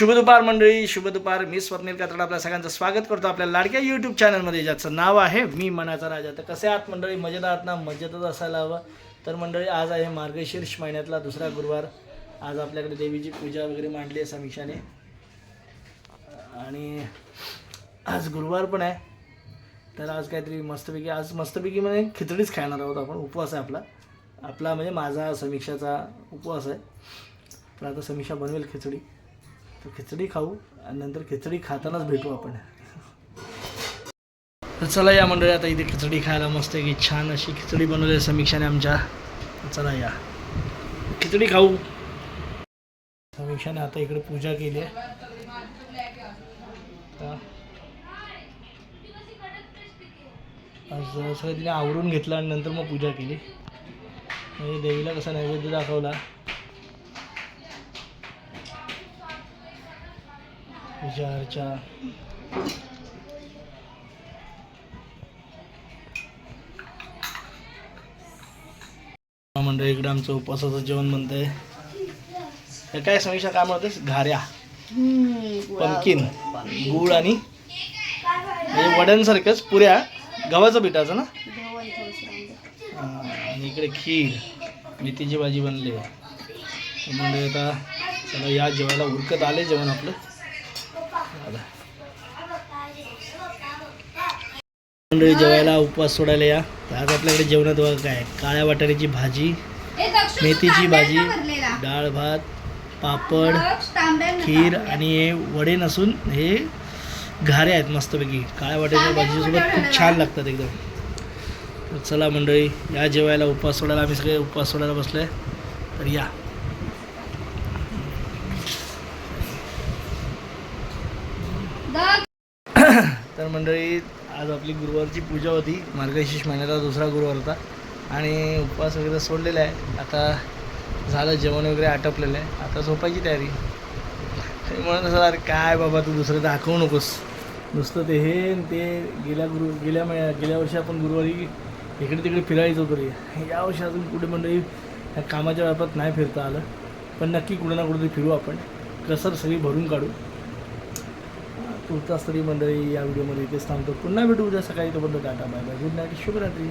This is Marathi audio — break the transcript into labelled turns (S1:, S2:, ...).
S1: शुभ दुपार मंडळी शुभ दुपार. मी स्वप्नील कातड आपल्या सगळ्यांचं स्वागत करतो आपल्या लाडक्या यूट्यूब चॅनलमध्ये ज्याचं नाव आहे मी मनाचा राजा. तर कसे आहात मंडळी? मजेत आहात ना? मजेतच असायला हवं. तर मंडळी आज आहे मार्गशीर्ष महिन्यातला दुसरा गुरुवार. आज आपल्याकडे देवीची पूजा वगैरे मांडली आहे समीक्षाने. आणि आज गुरुवार पण आहे. तर आज काहीतरी मस्तपैकी आज मस्तपैकी म्हणजे खिचडीच खाणार आहोत आपण. उपवास आहे आपला. आपला म्हणजे माझा समीक्षाचा उपवास आहे. तर आता समीक्षा बनवेल खिचडी. तर खिचडी खाऊ आणि नंतर खिचडी खातानाच भेटू आपण. तर चला या मंडळी आता इथे खिचडी खायला मस्त की छान अशी खिचडी बनवली आहे समीक्षाने आमच्या. चला या. खिचडी खाऊ. समीक्षाने आता इकडे पूजा केली आहे. सगळं तिने आवरून घेतलं आणि नंतर मग पूजा केली. म्हणजे देवीला कसा नैवेद्य दाखवला. पूजा अर्चा मंडळ इकडे आमचं उपवासाचं जेवण बनतंय. हे काय समीक्षा काय म्हणतेस घाऱ्या. पंकिन गूळ आणि म्हणजे वड्यांसारखंच पुऱ्या. गव्हाचं पिठाचं ना? आणि इकडे खीर मेथीची भाजी बनली. आहे म्हणजे आता चला या जेवायला. उरकत आले जेवण आपलं. मंडळी जेवायला उपवास सोडायला या. तर आज आपल्याकडे जेवणात बघा काय काळ्या वाटाण्याची भाजी मेथीची भाजी डाळ भात पापड खीर आणि हे वडे नसून हे घारे आहेत मस्तपैकी. काळ्या वाटाण्याच्या भाजीसोबत खूप छान लागतात एकदम. चला मंडळी या जेवायला उपवास सोडायला. आम्ही सगळे उपवास सोडायला बसलोय. तर या. तर मंडळी आज आपली गुरुवारची पूजा होती. मार्गशीर्ष महिन्याचा दुसरा गुरुवार होता. आणि उपवास वगैरे सोडलेला आहे. आता झालं जेवण वगैरे आटपलेलं आहे. आता झोपायची तयारी. ते असं अरे काय बाबा तू दुसरं दाखवू नकोस. नुसतं ते हे ते गेल्या गुरु गेल्या महिन्या गेल्या वर्षी आपण गुरुवारी इकडे तिकडे फिरायचो तरी या वर्षी अजून कुठे मंडळी ह्या कामाच्या व्यापात नाही फिरता आलं. पण नक्की कुठे ना कुठेतरी फिरू आपण. कसर सगळी भरून काढू. तुमचा मंडळी या व्हिडिओमध्ये इथेच थांबतो पुन्हा भेटू उद्या सकाळी. तोपर्यंत tata bye bye good night शुभरात्री.